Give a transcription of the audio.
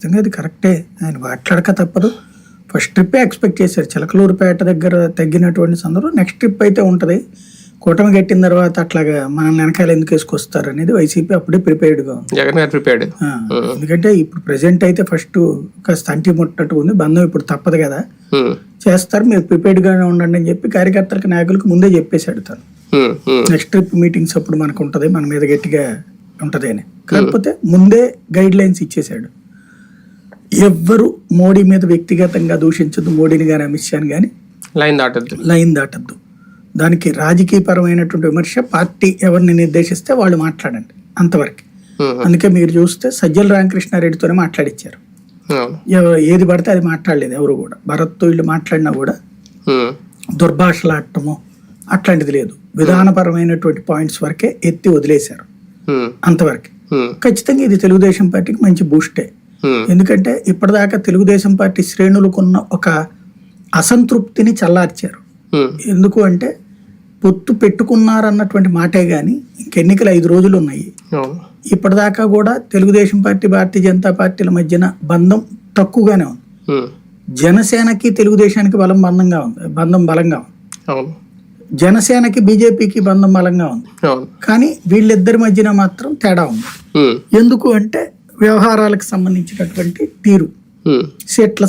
నిజంగా అది కరెక్టే. ఆయన మాట్లాడక తప్పదు. ఫస్ట్ ట్రిప్పే ఎక్స్పెక్ట్ చేశారు. చిలకలూరుపేట దగ్గర తగ్గినటువంటి సందర్భం నెక్స్ట్ ట్రిప్ అయితే ఉంటుంది. కూటమి కట్టిన తర్వాత అట్లాగా మనం వెనకాల ఎందుకు వేసుకొస్తారు అనేది వైసీపీ అప్పుడే ప్రిపేర్డ్గా ఉంది. జగన్ గారు ప్రిపేర్డ్. ఎందుకంటే ఇప్పుడు ప్రజెంట్ అయితే ఫస్ట్ కాస్త అంటి ముట్టట్టు ఉంది. బంధం ఇప్పుడు తప్పదు కదా. చేస్తారు. మీరు ప్రిపేర్డ్ గానే ఉండండి అని చెప్పి కార్యకర్తలకు నాయకులకు ముందే చెప్పేశాడు తను. నెక్స్ట్ ట్రిప్ మీటింగ్స్ అప్పుడు మనకు ఉంటది. మన మీద గట్టిగా ఉంటది అని. కాకపోతే ముందే గైడ్ లైన్స్ ఇచ్చేశాడు. ఎవ్వరు మోడీ మీద వ్యక్తిగతంగా దూషించదు మోడీని కానీ అమిత్ షాని కానీ లైన్ దాటద్దు. లైన్ దాటద్దు. దానికి రాజకీయపరమైనటువంటి విమర్శ పార్టీ ఎవరిని నిర్దేశిస్తే వాళ్ళు మాట్లాడండి అంతవరకు. అందుకే మీరు చూస్తే సజ్జల రామకృష్ణారెడ్డితోనే మాట్లాడిచ్చారు. ఏది పడితే అది మాట్లాడలేదు ఎవరు కూడా. భరత్తో వీళ్ళు మాట్లాడినా కూడా దుర్భాషలాడటము అట్లాంటిది లేదు. విధానపరమైనటువంటి పాయింట్స్ వరకే ఎత్తి వదిలేశారు. అంతవరకు. ఖచ్చితంగా ఇది తెలుగుదేశం పార్టీకి మంచి బూస్టే. ఎందుకంటే ఇప్పటిదాకా తెలుగుదేశం పార్టీ శ్రేణులకున్న ఒక అసంతృప్తిని చల్లార్చారు. ఎందుకు అంటే పొత్తు పెట్టుకున్నారన్నటువంటి మాటే గాని ఇంకెన్నికలు ఐదు రోజులు ఉన్నాయి. ఇప్పటిదాకా కూడా తెలుగుదేశం పార్టీ భారతీయ జనతా పార్టీల మధ్యన బంధం తక్కువగానే ఉంది. జనసేనకి తెలుగుదేశానికి బలం బంధంగా ఉంది బంధం బలంగా ఉంది. జనసేనకి బీజేపీకి బంధం బలంగా ఉంది. కానీ వీళ్ళిద్దరి మధ్యన మాత్రం తేడా ఉంది. ఎందుకు అంటే వ్యవహారాలకు సంబంధించినటువంటి తీరు. సీట్ల